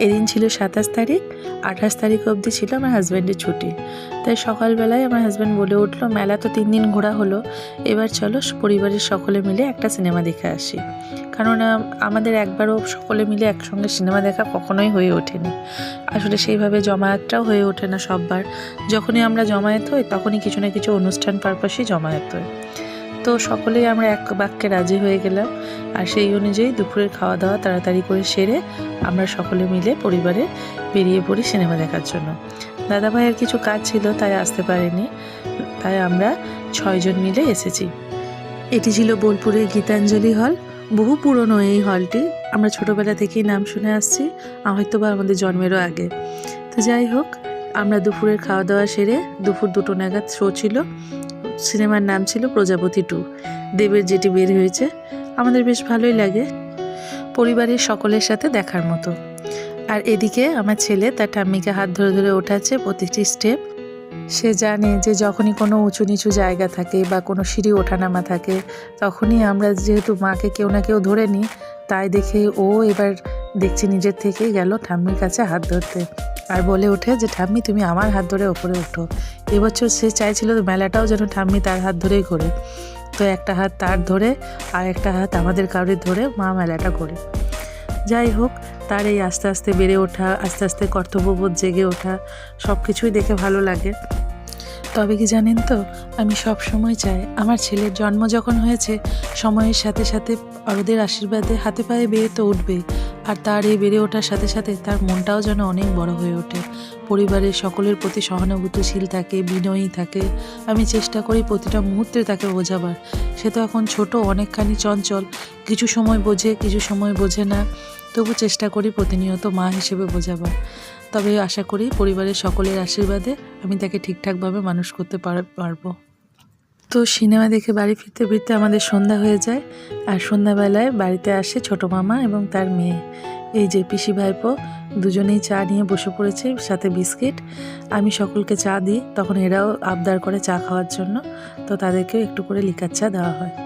এদিন ছিল সাতাশ তারিখ, আঠাশ তারিখ অবধি ছিল আমার হাজব্যান্ডের ছুটি। তাই সকালবেলায় আমার হাজব্যান্ড বলে উঠল, মেলা তো তিন দিন ঘোরা হলো, এবার চলো পরিবারের সকলে মিলে একটা সিনেমা দেখে আসি। কারণ আমাদের একবারও সকলে মিলে একসঙ্গে সিনেমা দেখা কখনোই হয়ে ওঠেনি। আসলে সেইভাবে জমায়েতটাও হয়ে ওঠে না সববার। যখনই আমরা জমায়েত হই, তখনই কিছু না কিছু অনুষ্ঠান পারপাসই জমায়েত হই। তো সকলেই আমরা এক বাক্যে রাজি হয়ে গেলাম। আর সেই অনুযায়ী দুপুরের খাওয়া দাওয়া তাড়াতাড়ি করে সেরে আমরা সকলে মিলে পরিবারে বেরিয়ে পড়ি সিনেমা দেখার জন্য। দাদা ভাইয়ের কিছু কাজ ছিল, তাই আসতে পারেনি। তাই আমরা ছয়জন মিলে এসেছি। এটি ছিল বোলপুরের গীতাঞ্জলি হল। বহু পুরনো এই হলটি। আমরা ছোটোবেলা থেকেই নাম শুনে আসছি হয়তো বা আমাদের জন্মেরও আগে। তো যাই হোক, আমরা দুপুরের খাওয়া দাওয়া সেরে দুপুর দুটো নাগাদ শো ছিল। সিনেমার নাম ছিল প্রজাপতি টু। দেবের যেটি বের হয়েছে, আমাদের বেশ ভালোই লাগে। পরিবারের সকলের সাথে দেখার মতো। আর এদিকে আমার ছেলে তার ঠাম্মিকে হাত ধরে ধরে ওঠাচ্ছে প্রতিটি স্টেপ। সে জানে যে যখনই কোনো উঁচু নিচু জায়গা থাকে বা কোনো সিঁড়ি ওঠানামা থাকে, তখনই আমরা যেহেতু মাকে কেউ না কেউ ধরে নিই, তাই দেখে ও এবার দেখছি নিজের থেকেই গেল ঠাম্মির কাছে হাত ধরতে আর বলে ওঠে যে, ঠাম্মি, তুমি আমার হাত ধরে ওপরে ওঠো। এবছর সে চাইছিল মেলাটাও যেন ঠাম্মি তার হাত ধরেই করে। তো একটা হাত তার ধরে আর একটা হাত আমাদের কারোর ধরে মা মেলাটা করে। যাই হোক, তার এই আস্তে আস্তে বেড়ে ওঠা, আস্তে আস্তে কর্তব্যবোধ জেগে ওঠা সব কিছুই দেখে ভালো লাগে। তবে কি জানেন তো, আমি সব সময় চাই আমার ছেলের জন্ম যখন হয়েছে, সময়ের সাথে সাথে বড়দের আশীর্বাদে হাতে পায়ে বেড়ে তো উঠবেই। আর তার এই বেড়ে ওঠার সাথে সাথে তার মনটাও যেন অনেক বড় হয়ে ওঠে। পরিবারের সকলের প্রতি সহানুভূতিশীল থাকে, বিনয়ী থাকে। আমি চেষ্টা করি প্রতিটা মুহূর্তে তাকে বোঝাবার। সে তো এখন ছোট, অনেকখানি চঞ্চল। কিছু সময় বোঝে, কিছু সময় বোঝে না। তবু চেষ্টা করি প্রতিনিয়ত মা হিসেবে বোঝাবার। তবে আশা করি পরিবারের সকলের আশীর্বাদে আমি তাকে ঠিকঠাকভাবে মানুষ করতে পার- পারব। তো সিনেমা দেখে বাড়ি ফিরতে ফিরতে আমাদের সন্ধ্যা হয়ে যায়। আর সন্ধ্যাবেলায় বাড়িতে আসে ছোট মামা এবং তার মেয়ে। এই যে পিসি ভাইপো, দুজনেই চা নিয়ে বসে পড়েছে, সাথে বিস্কিট। আমি সকলকে চা দিই, তখন এরাও আবদার করে চা খাওয়ার জন্য, তো তাদেরকেও একটু করে লিকার চা দেওয়া হয়।